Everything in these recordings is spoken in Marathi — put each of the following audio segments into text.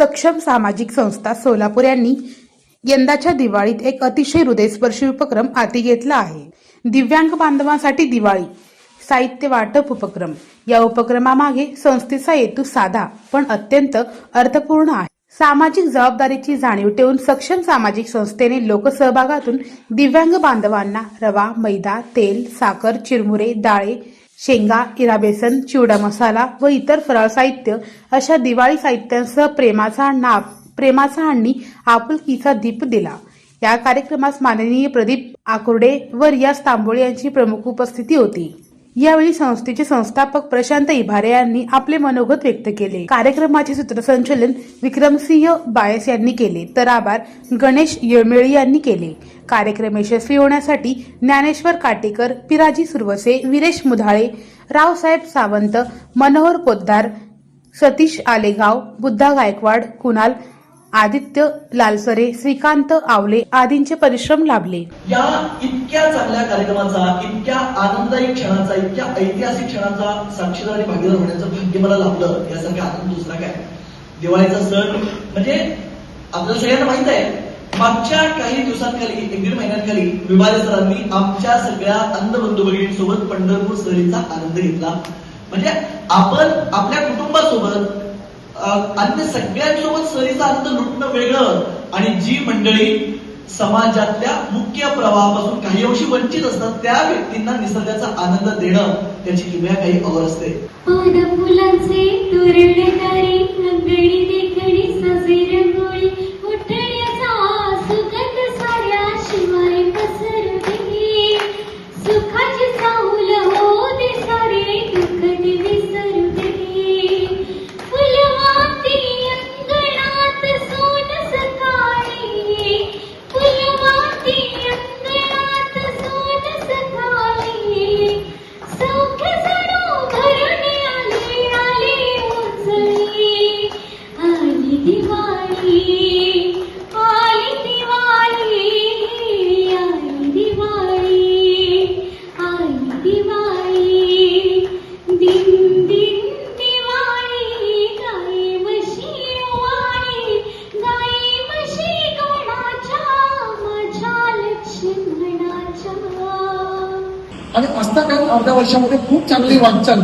सक्षम सामाजिक संस्था सोलापूर यांनी यंदाच्या दिवाळीत एक अतिशय हृदयस्पर्शी उपक्रम हाती घेतला आहे. दिव्यांग बांधवांसाठी दिवाळी साहित्य वाटप उपक्रम. या उपक्रमामागे संस्थेचा हेतू साधा पण अत्यंत अर्थपूर्ण आहे. सामाजिक जबाबदारीची जाणीव ठेवून सक्षम सामाजिक संस्थेने लोकसहभागातून दिव्यांग बांधवांना रवा मैदा तेल साखर चिरमुरे डाळे शेंगा इरा बेसन चिवडा मसाला व इतर फराळ साहित्य अशा दिवाळी साहित्यांसह प्रेमाचा नाप प्रेमाचा आणि आपुलकीचा दीप दिला. या कार्यक्रमास माननीय प्रदीप आकुर्डे व रियाज तांबोळे यांची प्रमुख उपस्थिती होती. यावेळी संस्थेचे संस्थापक प्रशांत इभारे यांनी आपले मनोगत व्यक्त केले. कार्यक्रमाचे सूत्रसंचलन विक्रमसिंह बायस यांनी केले. तर आभार गणेश येळमेळी यांनी केले. कार्यक्रम यशस्वी होण्यासाठी ज्ञानेश्वर काटेकर पिराजी सुरवसे विरेश मुधाळे रावसाहेब सावंत मनोहर पोद्दार सतीश आलेगाव बुद्धा गायकवाड कुणाल आदित्य लालसरे श्रीकांत आवले आदींचे परिश्रम लाभले. या इतक्या चांगल्या कार्यक्रमाचा इतक्या आनंददायी क्षणाचा इतक्या ऐतिहासिक क्षणाचा साक्षीदार आणि भागीदार होण्याचं भाग्य मला लाभलं यासारखा आनंद दुसरा काय? दिवाळीचा सण म्हणजे आपल्याला सगळ्यांना माहीत आहे मागच्या काही दिवसांखाली एक दीड महिन्यांखाली विभाग सरांनी आमच्या सगळ्या अंधबंधू भगिनींसोबत पंढरपूर सहलीचा आनंद घेतला. म्हणजे आपण आपल्या कुटुंबासोबत अन्य सगळ्यांसोबत सहलीचा आनंद लुटणं वेगळं. आणि जी मंडळी समाजातल्या मुख्य प्रवाहापासून काही अंशी वंचित असतात त्या व्यक्तींना निसर्गाचा आनंद देणं त्याची किमया काही और असते. फुलांचे आणि असता अर्ध्या वर्षामध्ये खूप चांगली वाटचाल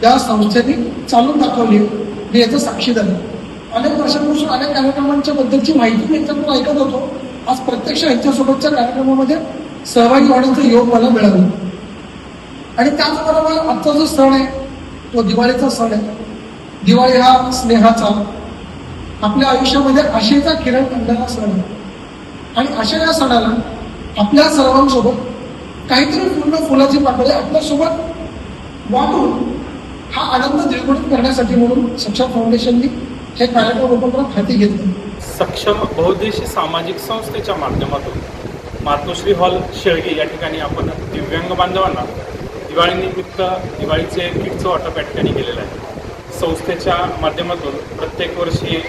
त्या संस्थेने चालून दाखवली. मी याचं साक्षीदार अनेक वर्षांपासून अनेक कार्यक्रमांच्या बद्दलची माहिती मी त्यांना ऐकत होतो. आज प्रत्यक्ष यांच्यासोबतच्या कार्यक्रमामध्ये सहभागी होण्याचा योग मला मिळाला. आणि त्याचबरोबर आजचा जो सण आहे तो दिवाळीचा सण आहे. दिवाळी हा स्नेहाचा आपल्या आयुष्यामध्ये आशेचा किरण आणणारा सण आहे. आणि अशा या सणाला आपल्या सर्वांसोबत काहीतरी पूर्ण फुलाची पाकळी आपल्यासोबत वाटून हा आनंद द्विगुणित करण्यासाठी म्हणून सक्षम फाउंडेशननी हे कार्यक्रम उपक्रम हाती घेतले. सक्षम बहुद्देशी सामाजिक संस्थेच्या माध्यमातून मातोश्री हॉल शेळगे या ठिकाणी आपण दिव्यांग बांधवांना दिवाळीनिमित्त दिवाळीचे किटचं वाटप या ठिकाणी केलेलं आहे. संस्थेच्या माध्यमातून प्रत्येक वर्षी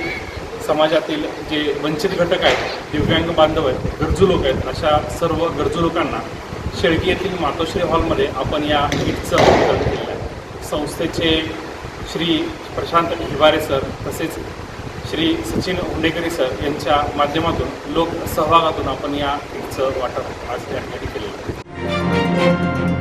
समाजातील जे वंचित घटक आहेत दिव्यांग बांधव आहेत गरजू लोक आहेत अशा सर्व गरजू लोकांना शेळगी येथील मातोश्री हॉलमध्ये आपण या किटचं वितरण केलं आहे. संस्थेचे श्री प्रशांत हिवारे सर तसेच श्री सचिन हुंडेकरी सर यांच्या माध्यमातून लोक सहभागातून आपण या ईटचं वाटप आज या ठिकाणी केलेलं आहे.